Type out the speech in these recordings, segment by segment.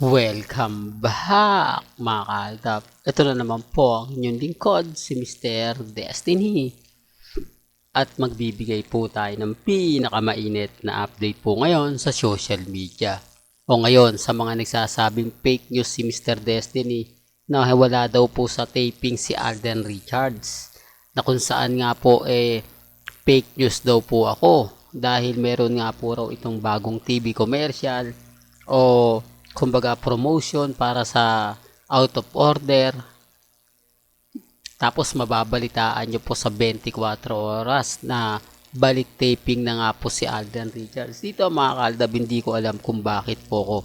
Welcome back mga kaaldap. Ito na naman po ang inyong lingkod, si Mr. Destiny. At magbibigay po tayo ng pinakamainit na update po ngayon sa social media. O ngayon sa mga nagsasabing fake news si Mr. Destiny na wala daw po sa taping si Alden Richards. Na kung saan nga po eh fake news daw po ako dahil meron nga po raw itong bagong TV commercial o kumbaga promotion para sa out of order. Tapos mababalitaan nyo po sa 24 oras na balik taping na nga po si Alden Richards. Dito mga kaldab hindi ko alam kung bakit po ko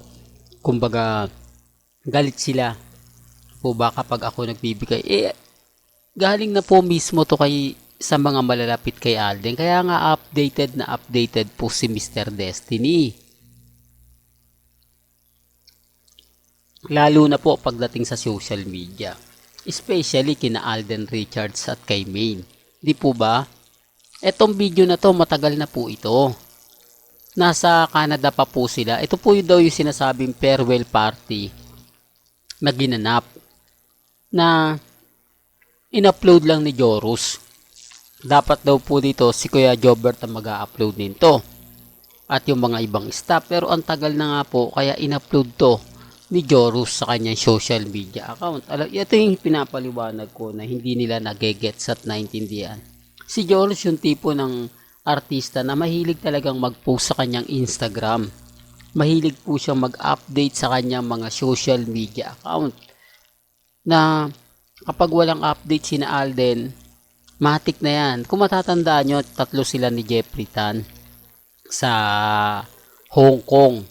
kumbaga galit sila po ba kapag ako nagbibigay. Eh galing na po mismo to kay sa mga malalapit kay Alden. Kaya nga updated na updated po si Mr. Destiny lalo na po pagdating sa social media. Especially kina Alden Richards at kay Maine. Di po ba? Etong video na to matagal na po ito. Nasa Canada pa po sila. Ito po yung daw yung sinasabing farewell party na ginanap na in-upload lang ni Jorus. Dapat daw po dito si Kuya Jobert ang mag-upload nito. At yung mga ibang staff. Pero ang tagal na nga po kaya in-upload to ni Jorus sa kanyang social media account. Alam, ito yung pinapaliwanag ko na hindi nila nagegets at naintindihan. Si Jorus yung tipo ng artista na mahilig talagang mag-post sa kanyang Instagram. Mahilig po siyang mag-update sa kanyang mga social media account. Na kapag walang update si na Alden, matik na yan. Kung matatandaan nyo, tatlo sila ni Jeffrey Tan sa Hong Kong.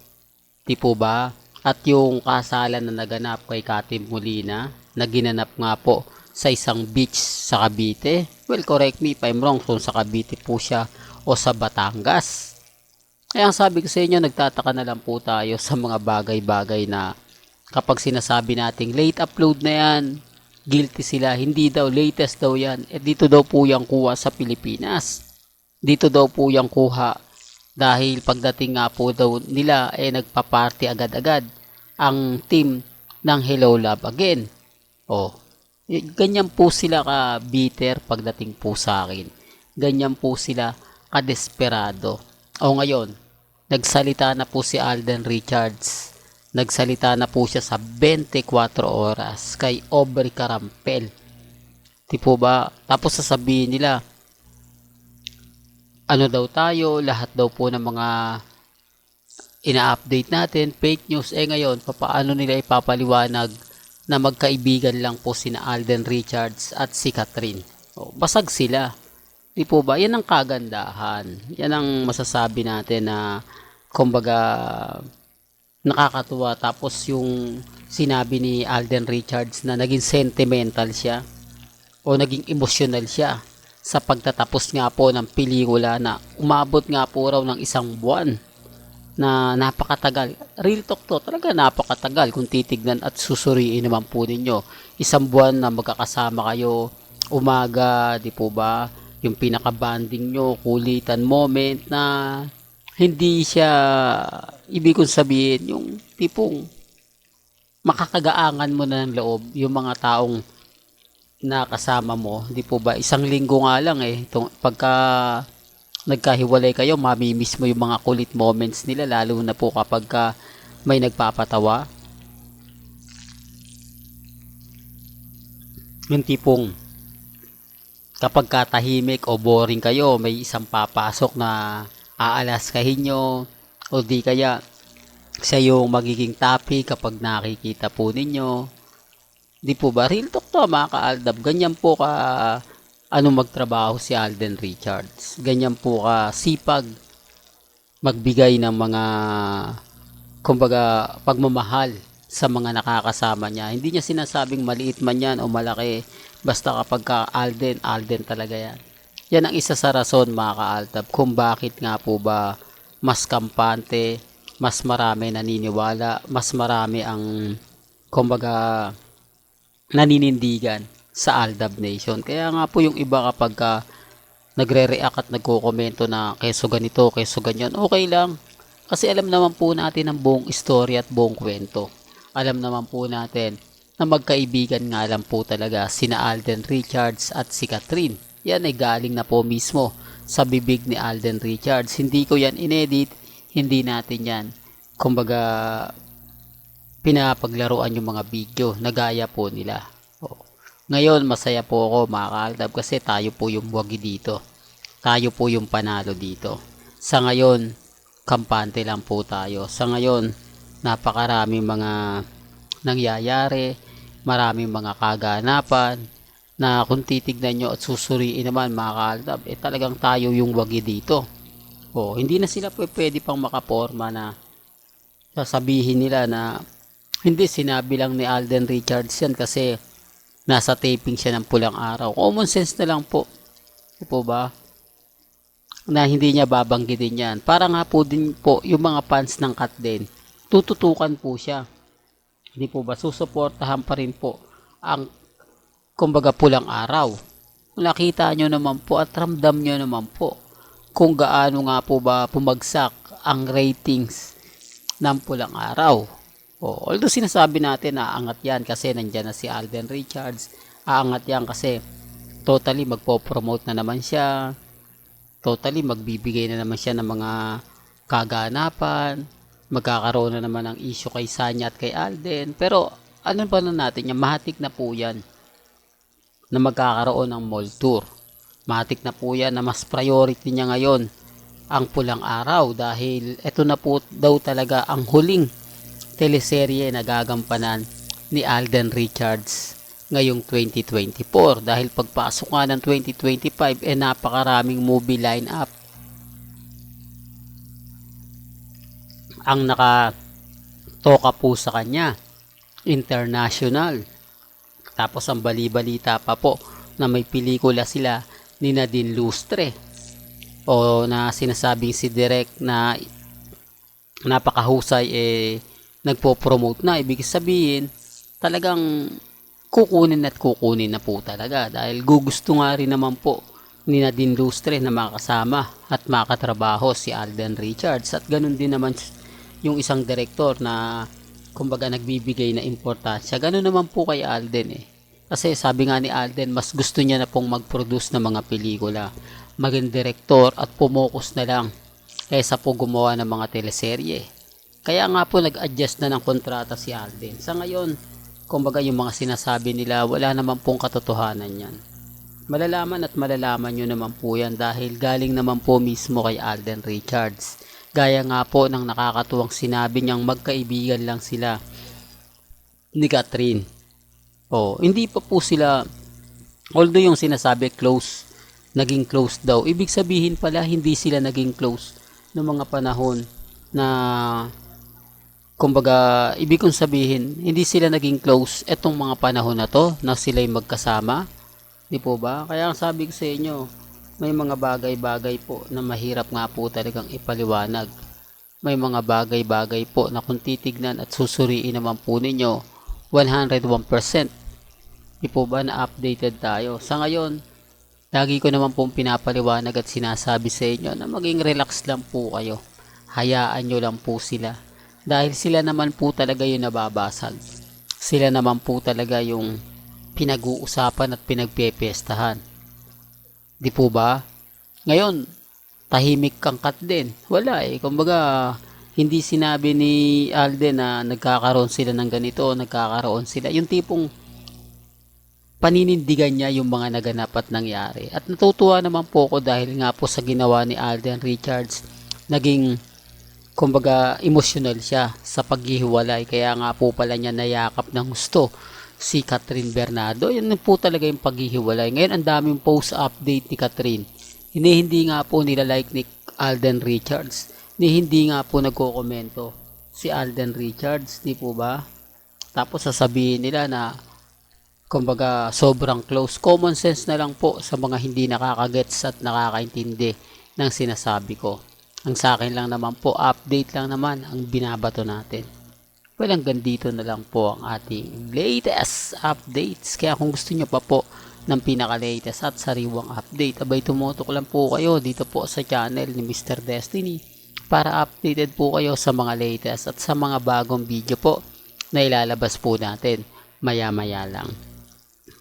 Tipo ba? At yung kasalan na naganap kay Katim Molina na ginanap nga po sa isang beach sa Cavite. Well, correct me if I'm wrong kung sa Cavite po siya o sa Batangas. Kaya ang sabi ko sa inyo, nagtataka na lang po tayo sa mga bagay-bagay na kapag sinasabi nating late upload na yan, guilty sila. Hindi daw, latest daw yan. Eh, dito daw po yung kuha sa Pilipinas. Dito daw po yung kuha dahil pagdating nga po daw nila eh nagpa-party agad-agad ang team ng Hello Love Again. Oh, ganyan po sila ka bitter pagdating po sa akin. Ganyan po sila ka-desperado. O ngayon, nagsalita na po si Alden Richards. Nagsalita na po siya sa 24 oras kay Aubrey Carampel. Di po ba? Tapos sasabihin nila, ano daw tayo, lahat daw po ng mga ina-update natin, fake news. Eh ngayon, papaano nila ipapaliwanag na magkaibigan lang po sina Alden Richards at si Catherine. O, basag sila. Di po ba? Yan ang kagandahan. Yan ang masasabi natin na kumbaga nakakatuwa. Tapos yung sinabi ni Alden Richards na naging sentimental siya o naging emotional siya sa pagtatapos nga po ng pelikula na umabot nga po raw ng isang buwan na napakatagal. Real talk to, talaga napakatagal kung titignan at susuriin naman po ninyo. Isang buwan na magkakasama kayo, umaga, di po ba? Yung pinaka-banding nyo, kulitan moment na hindi siya, ibig kong sabihin, yung tipong makakagaangan mo na ng loob, yung mga taong na kasama mo, di po ba? Isang linggo nga lang eh. Itong, pagka nagkahiwalay kayo, mamimiss mo yung mga kulit moments nila, lalo na po kapag ka may nagpapatawa. Yung tipong kapag katahimik o boring kayo, may isang papasok na aalaskahin nyo o di kaya siya yung magiging topic kapag nakikita po ninyo Di po ba? Real talk to mga ka-Aldab. Ganyan po ka ano magtrabaho si Alden Richards. Ganyan po ka sipag magbigay ng mga kumbaga pagmamahal sa mga nakakasama niya. Hindi niya sinasabing maliit man yan o malaki. Basta kapag ka Alden, Alden talaga yan. Yan ang isa sa rason mga ka-Altab kung bakit nga po ba mas kampante, mas marami naniniwala, mas marami ang kumbaga naninindigan sa Aldab Nation. Kaya nga po yung iba kapag ka nagre-react at nagko-komento na keso ganito, keso ganyan, okay lang. Kasi alam naman po natin ang buong story at buong kwento. alam naman po natin na magkaibigan nga lang po talaga sina Alden Richards at si Catherine. Yan ay galing na po mismo sa bibig ni Alden Richards. Hindi ko yan inedit, hindi natin yan. Kumbaga, pinapaglaruan yung mga video na gaya po nila. O, Ngayon, masaya po ako mga kasi tayo po yung wagi dito. Tayo po yung panalo dito. Sa ngayon, kampante lang po tayo. Sa ngayon, napakaraming mga nangyayari, maraming mga kaganapan, na kung titignan nyo at susuriin naman mga kaaldab, eh talagang tayo yung wagi dito. O, hindi na sila pwe- pwede pang makaporma na sasabihin nila na hindi sinabi lang ni Alden Richards yan kasi nasa taping siya ng pulang araw. Common sense na lang po. Po ba? Na hindi niya babanggitin yan. Para nga po din po yung mga fans ng Kat din, tututukan po siya. Hindi po ba? Susuportahan pa rin po ang kumbaga pulang araw. Nakita nyo naman po at ramdam nyo naman po kung gaano nga po ba pumagsak ang ratings ng pulang araw. O, although sinasabi natin na aangat yan kasi nandyan na si Alden Richards, aangat yan kasi totally magpo-promote na naman siya, totally magbibigay na naman siya ng mga kaganapan, magkakaroon na naman ng issue kay Sanya at kay Alden, pero ano ba na natin yan, mahatik na po yan na magkakaroon ng mall tour. Matik na po yan na mas priority niya ngayon ang pulang araw dahil ito na po daw talaga ang huling teleserye na gagampanan ni Alden Richards ngayong 2024 dahil pagpasok nga ng 2025 eh napakaraming movie lineup. Ang nakatoka po sa kanya international. Tapos ang bali-balita pa po na may pelikula sila ni Nadine Lustre. O na sinasabing si Direk na napakahusay eh nagpo-promote na ibig sabihin talagang kukunin at kukunin na po talaga dahil gugusto nga rin naman po ni Nadine Lustre na makasama at makatrabaho si Alden Richards at ganun din naman yung isang direktor na kumbaga nagbibigay na importansya. Ganun naman po kay Alden eh. Kasi sabi nga ni Alden, mas gusto niya na pong mag-produce ng mga pelikula. Maging direktor at pumokus na lang kaysa po gumawa ng mga teleserye. Kaya nga po nag-adjust na ng kontrata si Alden. Sa ngayon, kumbaga yung mga sinasabi nila, wala naman pong katotohanan yan. Malalaman at malalaman nyo naman po yan dahil galing naman po mismo kay Alden Richards. Gaya nga po ng nakakatuwang sinabi niyang magkaibigan lang sila ni Catherine. Oh, hindi pa po sila although yung sinasabi close, naging close daw. Ibig sabihin pala hindi sila naging close noong mga panahon na kumbaga ibig kong sabihin hindi sila naging close etong mga panahon na to na sila'y magkasama. Di po ba? Kaya ang sabi ko sa inyo, may mga bagay-bagay po na mahirap nga po talagang ipaliwanag. May mga bagay-bagay po na kung titignan at susuriin naman po ninyo, 101%. Di po ba na updated tayo? Sa ngayon, lagi ko naman pong pinapaliwanag at sinasabi sa inyo na maging relax lang po kayo. Hayaan nyo lang po sila. Dahil sila naman po talaga yung nababasag. Sila naman po talaga yung pinag-uusapan at pinagpepestahan. Di po ba? Ngayon, tahimik kang kat din. Wala eh. Kumbaga, hindi sinabi ni Alden na nagkakaroon sila ng ganito, nagkakaroon sila. Yung tipong paninindigan niya yung mga naganap at nangyari. At natutuwa naman po ako dahil nga po sa ginawa ni Alden Richards, naging kumbaga emotional siya sa paghihiwalay. Kaya nga po pala niya nayakap ng gusto si Catherine Bernardo. Yan po talaga yung paghihiwalay. Ngayon, ang daming post update ni Catherine. Hindi, hindi nga po nila like ni Alden Richards. Ni hindi nga po nagko-komento si Alden Richards, di po ba? Tapos sasabihin nila na kumbaga sobrang close. Common sense na lang po sa mga hindi nakakagets at nakakaintindi ng sinasabi ko. Ang sa akin lang naman po, update lang naman ang binabato natin. Well, hanggang dito na lang po ang ating latest updates. Kaya kung gusto nyo pa po ng pinaka-latest at sariwang update, abay tumutok lang po kayo dito po sa channel ni Mr. Destiny para updated po kayo sa mga latest at sa mga bagong video po na ilalabas po natin maya-maya lang.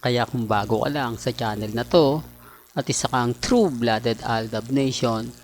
Kaya kung bago ka lang sa channel na to at isa kang true-blooded Aldab Nation